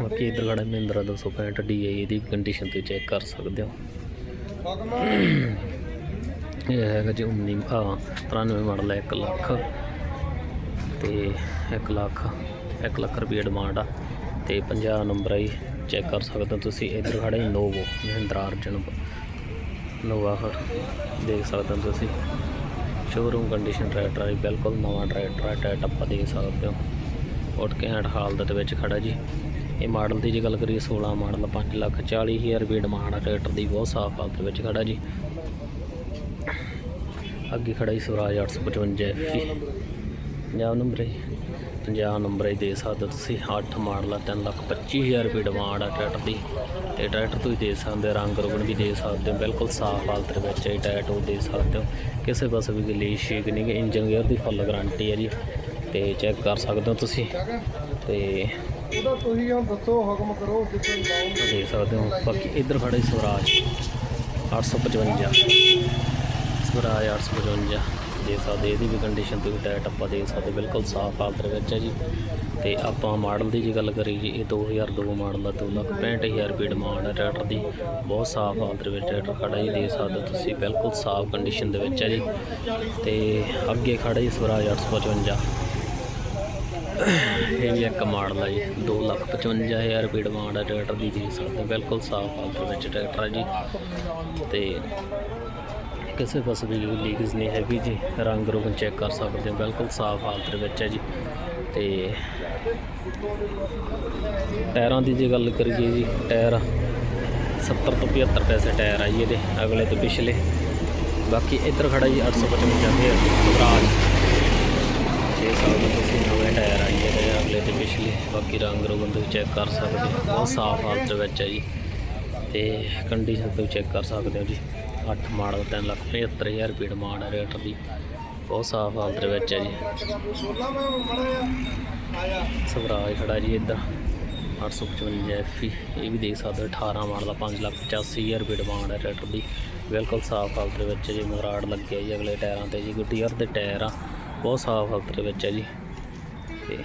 ਬਾਕੀ ਇਧਰ ਖੜਾ ਮਹਿੰਦਰਾ 265 DI ਇਹਦੀ ਕੰਡੀਸ਼ਨ ਤੇ ਚੈੱਕ ਕਰ ਸਕਦੇ ਹੋ। ਇਹ ਹੈਗਾ ਜੀ 19 ਆ 93 ਮਾਡਲ ਹੈ 1 ਲੱਖ ਤੇ 1 ਲੱਖ 1 ਲੱਖ ਰੁਪਏ ਡਿਮਾਂਡ ਆ। ਤੇ 50 ਨੰਬਰ ਆਈ ਚੈੱਕ ਕਰ ਸਕਦੇ ਹੋ ਤੁਸੀਂ, ਇਧਰ ਖੜਾ ਹੀ ਨੋਵੋ ਮਹਿੰਦਰਾ, ਅਰਜਨ ਨੋਵਾ ਹਰ ਦੇਖ ਸਕਦੇ ਹੋ ਤੁਸੀਂ। ਸ਼ੋਰੂਮ ਕੰਡੀਸ਼ਨ ਟਰੈਕਟਰ ਹੈ ਬਿਲਕੁਲ ਨਵਾਂ ਟਰੈਕਟਰ ਹੈ ਟਾਇਰ ਟੱਪਾ ਦੇਖ ਸਕਦੇ ਹੋ। ਉੱਠ ਕੇ ਹੈਂਡ ਹਾਲਤ ਦੇ ਵਿੱਚ ਖੜਾ ਜੀ। ਇਹ ਮਾਡਲ ਦੀ ਜੇ ਗੱਲ ਕਰੀਏ 16 ਮਾਡਲ 5 ਲੱਖ 40 ਹਜ਼ਾਰ ਰੁਪਏ ਡਿਮਾਂਡ ਆ, ਟਰੈਕਟਰ ਦੀ ਬਹੁਤ ਸਾਫ਼ ਹਾਲਤ ਵਿੱਚ ਖੜਾ ਜੀ। ਅੱਗੇ ਖੜਾ ਜੀ ਸਵਰਾਜ 855 ਐਫੀ ਪੰਜਾਬ ਨੰਬਰ ਹੈ ਜੀ। ਪੰਜਾਬ ਨੰਬਰ ਹੈ ਦੇ ਸਕਦੇ ਹੋ ਤੁਸੀਂ। 8 ਮਾਡਲ ਆ 3 ਲੱਖ 25 ਹਜ਼ਾਰ ਰੁਪਏ ਡਿਮਾਂਡ ਆ ਟਰੈਕਟਰ ਦੀ। ਤੇ ਟਰੈਕਟਰ ਤੁਸੀਂ ਦੇ ਸਕਦੇ ਹੋ, ਰੰਗ ਰੁਗਣ ਵੀ ਦੇ ਸਕਦੇ ਹੋ। ਬਿਲਕੁਲ ਸਾਫ਼ ਹਾਲਤ ਵਿੱਚ ਹੈ ਟਾਇਰ ਟੂ ਦੇ ਸਕਦੇ ਹੋ। ਕਿਸੇ ਪਾਸੇ ਵੀ ਗਲੀ ਸ਼ੇਕ ਨਹੀਂ ਕਿ ਇੰਜਨ ਗੇਅਰ ਦੀ ਫੁੱਲ ਗਾਰੰਟੀ ਹੈ ਜੀ। ਤੇ ਚੈੱਕ ਕਰ ਸਕਦੇ ਹੋ ਤੁਸੀਂ। ਤੇ ਉਹਦਾ ਤੁਸੀਂ ਹੁਣ ਦੱਸੋ ਹੁਕਮ ਕਰੋ ਕਿੱਥੇ ਲਾਉਂਗੇ ਦੇਖ ਸਕਦੇ ਹੋ, ਬਾਕੀ ਇੱਧਰ ਖੜਾ ਜੀ ਸਵਰਾਜ 855 ਸਵਰਾਜ 855 ਦੇਖ ਸਕਦੇ ਇਹਦੀ ਵੀ ਕੰਡੀਸ਼ਨ ਤੁਸੀਂ ਟਾਇਰ ਆਪਾਂ ਦੇਖ ਸਕਦੇ ਬਿਲਕੁਲ ਸਾਫ਼ ਹਾਲਤ ਵਿੱਚ ਹੈ ਜੀ। ਤੇ ਆਪਾਂ ਮਾਡਲ ਦੀ ਜੇ ਗੱਲ ਕਰੀਏ ਜੀ, ਇਹ 2002 ਮਾਡਲ ਦਾ 2 ਲੱਖ 65000 ਰੁਪਏ ਡਿਮਾਂਡ ਹੈ ਟਰੈਕਟਰ ਦੀ। ਬਹੁਤ ਸਾਫ਼ ਹਾਲਤ ਦੇ ਵਿੱਚ ਟਰੈਕਟਰ ਖੜਾ ਜੀ, ਦੇਖ ਸਕਦੇ ਹੋ ਤੁਸੀਂ, ਬਿਲਕੁਲ ਸਾਫ਼ ਕੰਡੀਸ਼ਨ ਦੇ ਵਿੱਚ ਹੈ ਜੀ। ਤੇ ਅੱਗੇ ਖੜਾ ਜੀ ਸਵਰਾਜ 855 ਇਹ ਵੀ ਇੱਕ ਮਾਡਲ ਆ ਜੀ 255000 ਰੁਪਏ ਡਿਮਾਂਡ ਹੈ ਟਰੈਕਟਰ ਦੀ, ਦੇਖ ਸਕਦੇ ਬਿਲਕੁਲ ਸਾਫ਼ ਹਾਲਤ ਵਿੱਚ ਟਰੈਕਟਰ ਹੈ ਜੀ। ਤੇ ਕਿਸੇ ਪਾਸੇ ਵੀ ਲੀਕੇਜ ਨਹੀਂ ਹੈਗੀ ਜੀ, ਰੰਗ ਰੋਗਨ ਚੈੱਕ ਕਰ ਸਕਦੇ ਹੋ, ਬਿਲਕੁਲ ਸਾਫ਼ ਹਾਲਤ ਵਿੱਚ ਹੈ ਜੀ। ਤੇ ਟਾਇਰਾਂ ਦੀ ਜੇ ਗੱਲ ਕਰੀਏ ਜੀ, ਟਾਇਰ 70 ਤੋਂ 75 ਪੈਸੇ ਟਾਇਰ ਆ ਜੀ ਇਹਦੇ, ਅਗਲੇ ਤੇ ਪਿਛਲੇ। ਬਾਕੀ ਇੱਧਰ ਖੜਾ ਜੀ 855 ਦੇ ਸਵਰਾਜ ਛੇ ਸਾਲ ਦੇ ਤੁਸੀਂ ਨਵੇਂ ਟਾਇਰ ਆਈ ਹੈ ਅਗਲੇ ਤੇ ਪਿਛਲੇ ਬਾਕੀ ਰੰਗ ਰੋਗਨ ਤੁਸੀਂ ਚੈੱਕ ਕਰ ਸਕਦੇ ਹੋ। ਬਹੁਤ ਸਾਫ਼ ਹਾਲਤ ਵਿੱਚ ਹੈ ਜੀ। ਤੇ ਕੰਡੀਸ਼ਨ ਤੁਸੀਂ ਚੈੱਕ ਕਰ ਸਕਦੇ ਹੋ ਜੀ। 8 ਮਾਡਲ 3 ਲੱਖ 75000 ਰੁਪਏ ਡਿਮਾਂਡ ਹੈ ਰੇਟਰ ਦੀ। ਬਹੁਤ ਸਾਫ਼ ਹਾਲਤ ਵਿੱਚ ਹੈ ਜੀ। ਸਵਰਾਜ ਖੜਾ ਜੀ ਇੱਧਰ। 855 ਐਫੀ ਇਹ ਵੀ ਦੇਖ ਸਕਦੇ ਹੋ 18 ਮਾਡਲ ਦਾ 5 ਲੱਖ 85000 ਰੁਪਏ ਡਿਮਾਂਡ ਹੈ ਟਰੈਕਟਰ ਦੀ। ਬਿਲਕੁਲ ਸਾਫ਼ ਹਾਲਤ ਦੇ ਵਿੱਚ ਹੈ ਜੀ, ਮਰਾੜ ਲੱਗਿਆ ਜੀ ਅਗਲੇ ਟਾਇਰਾਂ ਤੇ ਜੀ। ਗੁੱਡੀਅਰ ਦੇ ਟਾਇਰ ਆ। ਬਹੁਤ ਸਾਫ਼ ਹਾਲਤ ਦੇ ਵਿੱਚ ਹੈ ਜੀ। ਤੇ